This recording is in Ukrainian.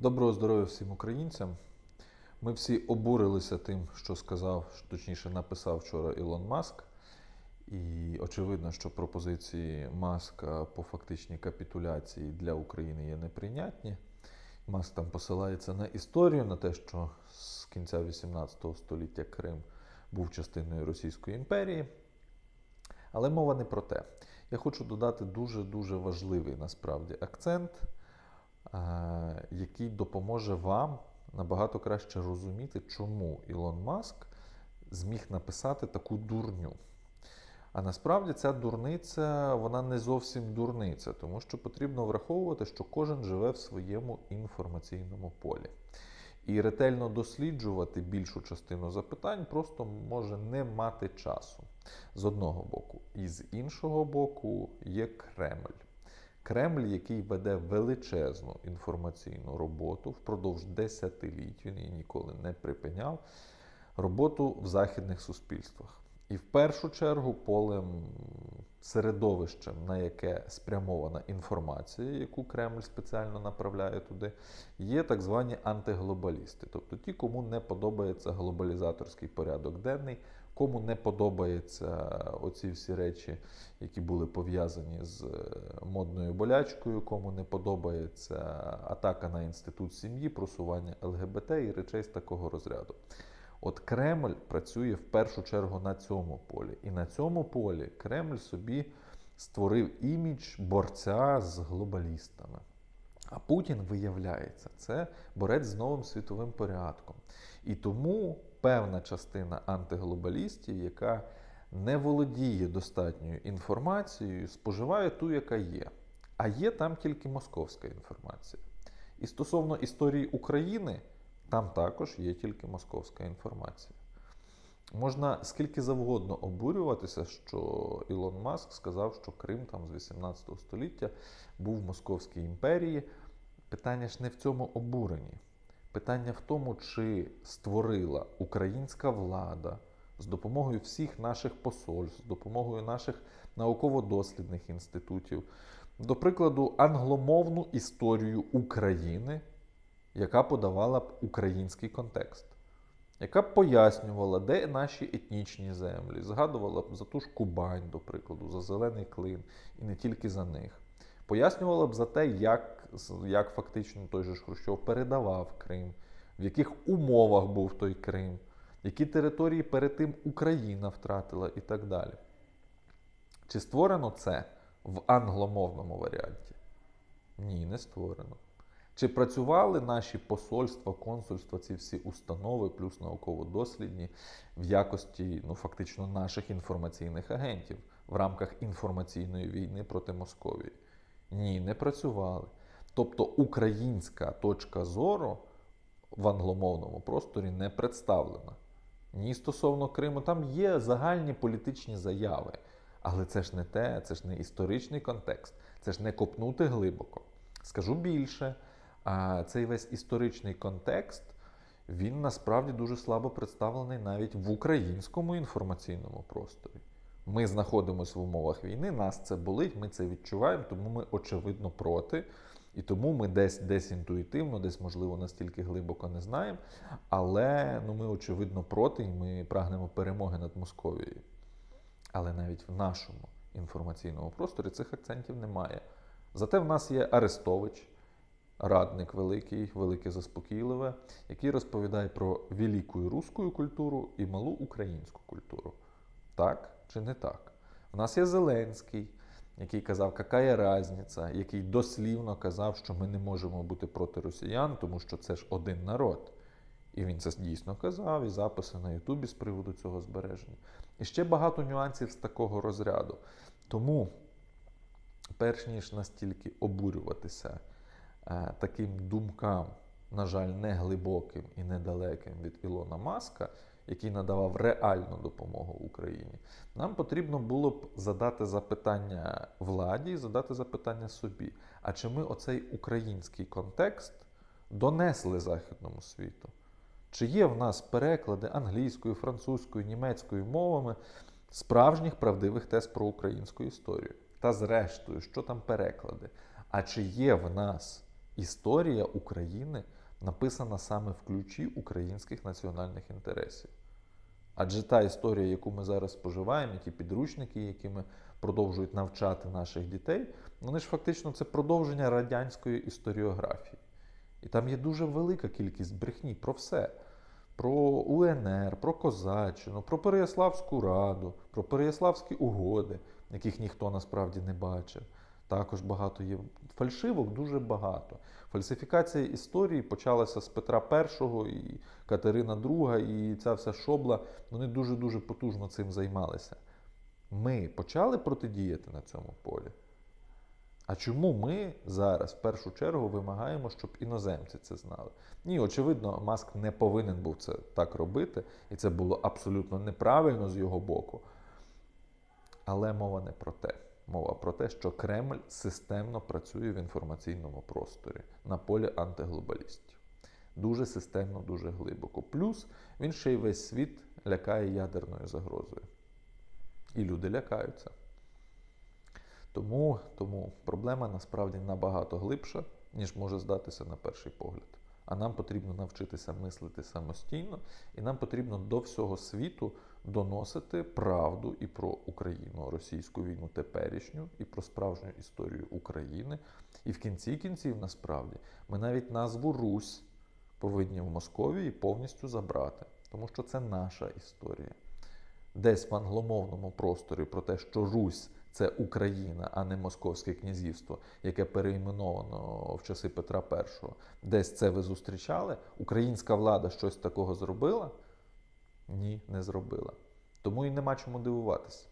Доброго здоров'я всім українцям. Ми всі обурилися тим, що сказав, точніше написав вчора Ілон Маск. І очевидно, що пропозиції Маска по фактичній капітуляції для України є неприйнятні. Маск там посилається на історію, на те, що з кінця 18 століття Крим був частиною Російської імперії. Але мова не про те. Я хочу додати дуже-дуже важливий насправді акцент, який допоможе вам набагато краще розуміти, чому Ілон Маск зміг написати таку дурню. А насправді ця дурниця, вона не зовсім дурниця, тому що потрібно враховувати, що кожен живе в своєму інформаційному полі. І ретельно досліджувати більшу частину запитань просто може не мати часу з одного боку. І з іншого боку є Кремль. Кремль, який веде величезну інформаційну роботу впродовж десятиліть, він її ніколи не припиняв, роботу в західних суспільствах. І в першу чергу полем середовищем, на яке спрямована інформація, яку Кремль спеціально направляє туди, є так звані антиглобалісти, тобто ті, кому не подобається глобалізаторський порядок денний, кому не подобаються оці всі речі, які були пов'язані з модною болячкою, кому не подобається атака на інститут сім'ї, просування ЛГБТ і речей з такого розряду. От Кремль працює в першу чергу на цьому полі. І на цьому полі Кремль собі створив імідж борця з глобалістами. А Путін, виявляється, це борець з новим світовим порядком. І тому певна частина антиглобалістів, яка не володіє достатньою інформацією, споживає ту, яка є. А є там тільки московська інформація. І стосовно історії України. Там також є тільки московська інформація. Можна скільки завгодно обурюватися, що Ілон Маск сказав, що Крим там з 18 століття був в Московській імперії. Питання ж не в цьому обуренні. Питання в тому, чи створила українська влада з допомогою всіх наших посольств, з допомогою наших науково-дослідних інститутів, до прикладу, англомовну історію України яка подавала б український контекст, яка б пояснювала, де наші етнічні землі, згадувала б за ту ж Кубань, до прикладу, за Зелений Клин і не тільки за них. Пояснювала б за те, як, як фактично той же Хрущов передавав Крим, в яких умовах був той Крим, які території перед тим Україна втратила і так далі. Чи створено це в англомовному варіанті? Ні, не створено. Чи працювали наші посольства, консульства, ці всі установи, плюс науково-дослідні в якості ну, фактично наших інформаційних агентів в рамках інформаційної війни проти Московії? Ні, не працювали. Тобто українська точка зору в англомовному просторі не представлена. Ні стосовно Криму, там є загальні політичні заяви. Але це ж не те, це ж не історичний контекст, це ж не копнути глибоко. Скажу більше. А цей весь історичний контекст він насправді дуже слабо представлений навіть в українському інформаційному просторі. Ми знаходимося в умовах війни, нас це болить, ми це відчуваємо, тому ми очевидно проти. І тому ми десь десь інтуїтивно, десь, можливо, настільки глибоко не знаємо. Але ну, ми, очевидно, проти, і ми прагнемо перемоги над Московією. Але навіть в нашому інформаційному просторі цих акцентів немає. Зате в нас є Арестович радник великий, велике заспокійливе, який розповідає про велику руську культуру і малу українську культуру. Так чи не так? У нас є Зеленський, який казав, яка є різниця, який дослівно казав, що ми не можемо бути проти росіян, тому що це ж один народ. І він це дійсно казав, і записи на Ютубі з приводу цього збереження. І ще багато нюансів з такого розряду. Тому, перш ніж настільки обурюватися таким думкам, на жаль, не глибоким і недалеким від Ілона Маска, який надавав реальну допомогу Україні, нам потрібно було б задати запитання владі задати запитання собі. А чи ми оцей український контекст донесли Західному світу? Чи є в нас переклади англійською, французькою, німецькою мовами справжніх правдивих тез про українську історію? Та зрештою, що там переклади? А чи є в нас історія України написана саме в ключі українських національних інтересів. Адже та історія, яку ми зараз споживаємо, ті підручники, якими продовжують навчати наших дітей, вони ж фактично це продовження радянської історіографії. І там є дуже велика кількість брехні про все. Про УНР, про Козаччину, про Переяславську раду, про Переяславські угоди, яких ніхто насправді не бачив. Також багато є фальшивок, дуже багато. Фальсифікація історії почалася з Петра І і Катерина II, і ця вся шобла, вони дуже-дуже потужно цим займалися. Ми почали протидіяти на цьому полі. А чому ми зараз в першу чергу вимагаємо, щоб іноземці це знали? Ні, очевидно, Маск не повинен був це так робити, і це було абсолютно неправильно з його боку. Але мова не про те. Мова про те, що Кремль системно працює в інформаційному просторі на полі антиглобалістів. Дуже системно, дуже глибоко. Плюс він ще й весь світ лякає ядерною загрозою. І люди лякаються. Тому, тому проблема насправді набагато глибша, ніж може здатися на перший погляд. А нам потрібно навчитися мислити самостійно, і нам потрібно до всього світу доносити правду і про Україну, російську війну теперішню, і про справжню історію України. І в кінці кінців, насправді, ми навіть назву Русь повинні в Московії повністю забрати, тому що це наша історія. Десь в англомовному просторі про те, що Русь це Україна, а не Московське князівство, яке переіменовано в часи Петра І. Десь це ви зустрічали? Українська влада щось такого зробила? Ні, не зробила. Тому і нема чому дивуватися.